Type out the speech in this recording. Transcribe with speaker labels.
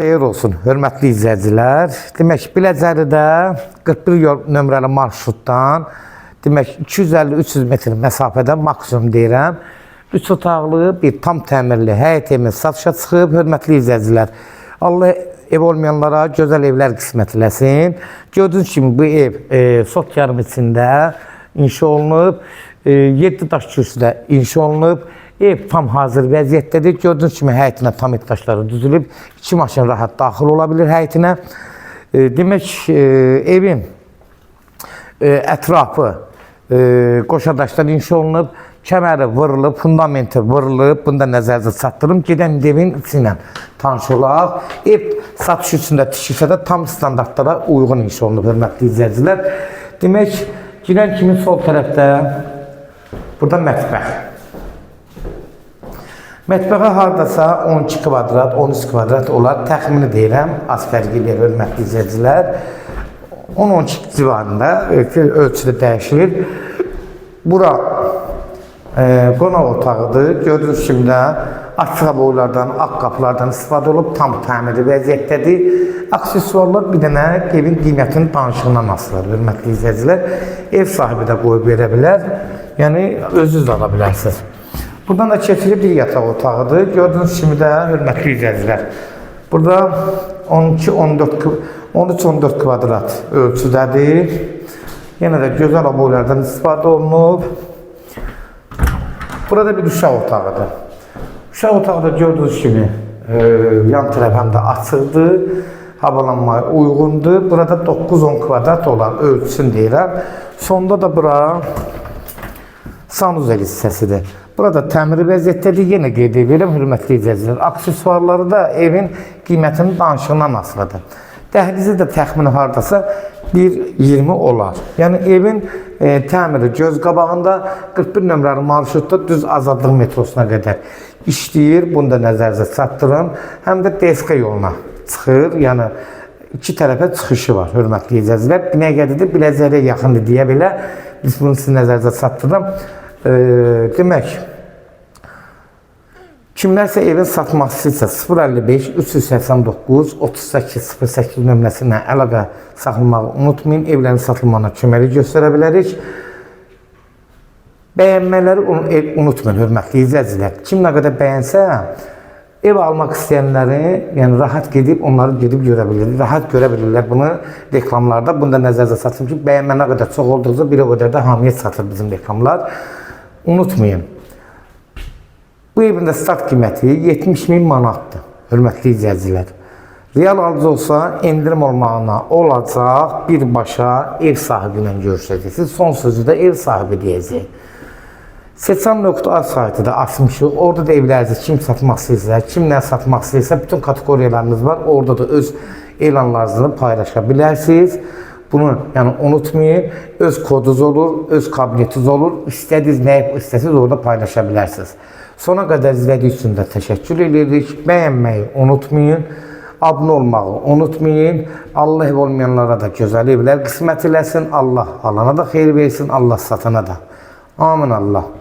Speaker 1: Xeyir olsun, hörmətli izləyicilər. Demək, Biləcəridə 41 yol nömrəli marşrutdan demək 250-300 metr məsafədə maksimum deyirəm. 3 otaqlı bir tam təmirli həyət evi satışa çıxıb, hörmətli izləyicilər. Allah ev olmayanlara gözəl evlər qismət eləsin. Gördüyünüz kimi bu ev e, Sot yarım içində inşa olunub. E, 7 daş kürsüdə inşa olunub. Ev tam hazır vəziyyətdədir. Gördüyünüz kimi həyətinə tam daşları düzülüb. İki maşın rahat daxil ola bilir həyətinə. E, demək, e, evin e, ətrafı e, qoşa daşdan inşa olunub. Kəməri vurulub, fundamenti vurulub. Bunda nəzərinizə çatdırım. Gedən evin içi ilə tanış olaq. Ev satış üçündə tikilsə də tam standartlara uyğun inşa olunub, hörmətli izləyicilər. Demək, girən kimi sol tərəfdə burada mətbəx. Mətbəxə hardasa 12 kvadrat, 13 kvadrat olar. Təxmini deyirəm, az fərqi ilə hörmətli izləyicilər. 10-12 civarında ölçü, ölçüdə dəyişilir. Bura e, qonaq otağıdır. Gördüyünüz kimi də açıq boylardan, ağ qapılardan istifadə olub tam təmirli vəziyyətdədir. Aksesuarlar bir dənə evin qiymətinin danışığından asılıdır, hörmətli izləyicilər. Ev sahibi də qoyub verə bilər. Yəni özünüz ala bilərsiniz. Buradan da keçilir bir yataq otağıdır. Gördüyünüz kimi də hörmətli izləyicilər. Burada 12-14 13-14 kvadrat ölçüdədir. Yenə də gözəl aboylardan istifadə olunub. Burada bir uşaq otağıdır. Uşaq otağı da gördüyünüz kimi e, yan tərəf həm də açıqdır. Havalanmaya uyğundur. Burada 9-10 kvadrat olan ölçüsünü deyirəm. Sonda da bura sanuzel hissəsidir. Burada təmiri vəziyyətdədir. Yenə qeyd edirəm, hörmətli izləyicilər. Aksesuarları da evin qiymətinin danışığından asılıdır. Dəhlizi də təxmini hardasa 1.20 olar. Yəni evin e, təmiri göz qabağında 41 nömrəli marşrutda düz azadlıq metrosuna qədər işləyir. Bunu da nəzərinizə çatdırın. Həm də DSK yoluna çıxır. Yəni iki tərəfə çıxışı var, hörmətli izləyicilər. Binəqədidir, Biləcəriyə yaxındır deyə belə biz bunu sizin nəzərinizə çatdırıram. E, demək, Kimlərsə evin satması isə 055 389 38 08 nömrəsindən əlaqə saxlamağı unutmayın. Evlərin satılmağına köməklik göstərə bilərik. Bəyənmələri un- unutmayın, hörmətli izləyicilər. Kim nə qədər bəyənsə, ev almaq istəyənləri, yəni rahat gedib onları gedib görə bilir. Rahat görə bilirlər bunu reklamlarda. Bunu da nəzərdə satın ki, bəyənmə nə qədər çox olduqca bir o qədər də hamiyə satır bizim reklamlar. Unutmayın. Bu evin də start qiyməti 70 min manatdır, hörmətli izləyicilər. Real alıcı olsa endirim olmağına olacaq, birbaşa ev sahibi ilə görüşəcəksiniz. Son sözü də ev sahibi deyəcək. Seçan.a saytı da açmışıq. Orada da evlərinizi kim satmaq istəyirsə, kim nə satmaq istəyirsə, bütün kateqoriyalarınız var. Orada da öz elanlarınızı paylaşa bilərsiniz. Bunu yəni unutmayın. Öz kodunuz olur, öz kabinetiniz olur. İstədiniz nəyi istəsiniz orada paylaşa bilərsiniz. Sona qədər izlədiyiniz üçün də təşəkkür edirik. Bəyənməyi unutmayın. Abunə olmağı unutmayın. Allah ev olmayanlara da gözəl evlər qismət eləsin. Allah alana da xeyir versin, Allah satana da. Amin Allah.